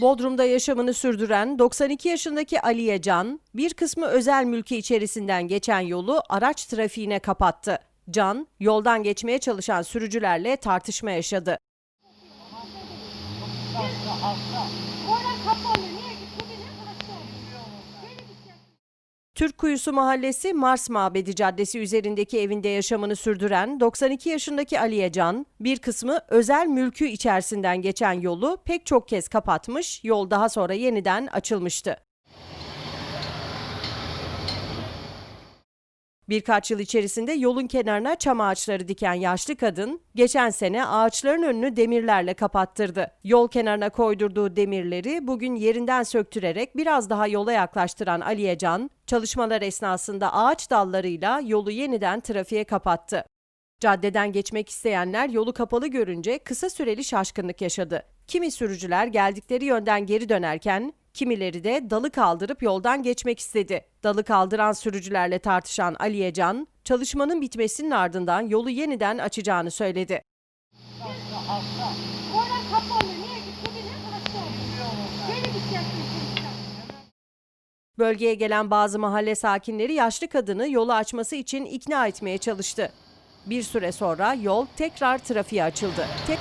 Bodrum'da yaşamını sürdüren 92 yaşındaki Aliye Can, bir kısmı özel mülki içerisinden geçen yolu araç trafiğine kapattı. Can, yoldan geçmeye çalışan sürücülerle tartışma yaşadı. Orada kapalı. Niye Türk Kuyusu Mahallesi Mars Mabedi Caddesi üzerindeki evinde yaşamını sürdüren 92 yaşındaki Aliye Can, bir kısmı özel mülkü içerisinden geçen yolu pek çok kez kapatmış, yol daha sonra yeniden açılmıştı. Birkaç yıl içerisinde yolun kenarına çam ağaçları diken yaşlı kadın, geçen sene ağaçların önünü demirlerle kapattırdı. Yol kenarına koydurduğu demirleri bugün yerinden söktürerek biraz daha yola yaklaştıran Aliye Can, çalışmalar esnasında ağaç dallarıyla yolu yeniden trafiğe kapattı. Caddeden geçmek isteyenler yolu kapalı görünce kısa süreli şaşkınlık yaşadı. Kimi sürücüler geldikleri yönden geri dönerken kimileri de dalı kaldırıp yoldan geçmek istedi. Dalı kaldıran sürücülerle tartışan Aliye Can, çalışmanın bitmesinin ardından yolu yeniden açacağını söyledi. Orada kapalı. Bölgeye gelen bazı mahalle sakinleri yaşlı kadını yolu açması için ikna etmeye çalıştı. Bir süre sonra yol tekrar trafiğe açıldı. Tek